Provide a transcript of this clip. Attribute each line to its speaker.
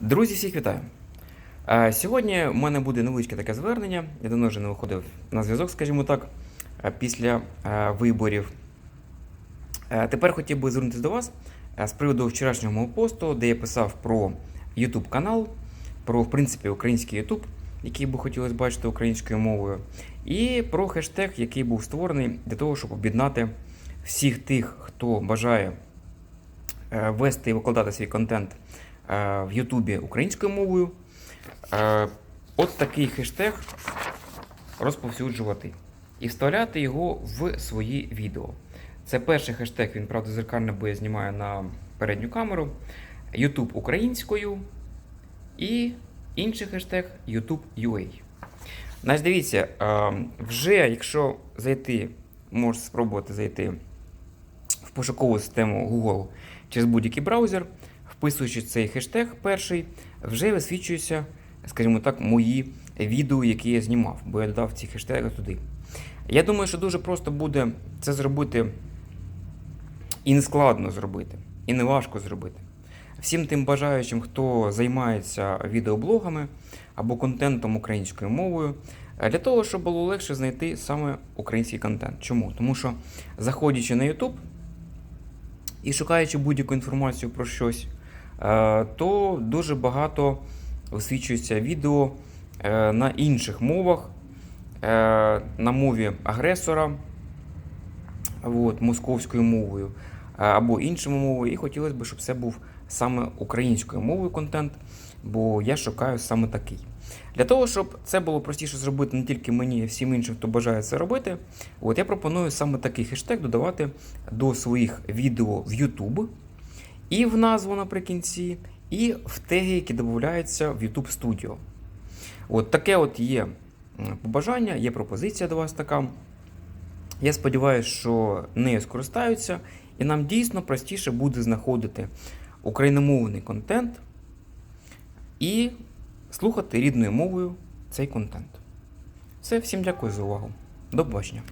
Speaker 1: Друзі, всіх вітаю! Е, Сьогодні в мене буде невеличке таке звернення. Я давно вже не виходив на зв'язок, скажімо так, е, після е, виборів. Тепер хотів би звернутися до вас з приводу вчорашнього мого посту, де я писав про YouTube канал, про в принципі український YouTube, який би хотілося бачити українською мовою, і про хештег, який був створений для того, щоб об'єднати всіх тих, хто бажає вести і викладати свій контент в Ютубі українською мовою. Е, От такий хештег розповсюджувати і вставляти його в свої відео. Це перший хештег, він правда зеркальний, бо я знімаю на передню камеру. YouTube українською і інший хештег YouTube UA. Значить, дивіться, е, вже якщо зайти, можете спробувати зайти в пошукову систему Google через будь-який браузер, вписуючи цей хештег перший, вже висвічуються, скажімо так, мої відео, які я знімав, бо я додав ці хештеги туди. Я думаю, що дуже просто буде це зробити і не складно зробити, і не важко зробити. Всім тим бажаючим, хто займається відеоблогами або контентом українською мовою, для того, щоб було легше знайти саме український контент. Чому? Тому що заходячи на YouTube і шукаючи будь-яку інформацію про щось, то дуже багато висвічується відео е, на інших мовах, е, на мові агресора, от, московською мовою е, або іншими мовою. І хотілося б, щоб це був саме українською мовою контент, бо я шукаю саме такий. Для того, щоб це було простіше зробити не тільки мені, а всім іншим, хто бажає це робити, от я пропоную саме такий хештег додавати до своїх відео в YouTube і в назву наприкінці, і в теги, які додаються в YouTube Studio. От таке от є побажання, є пропозиція до вас така. Я сподіваюся, що нею скористаються, і нам дійсно простіше буде знаходити україномовний контент і слухати рідною мовою цей контент. Все, всім дякую за увагу. До побачення.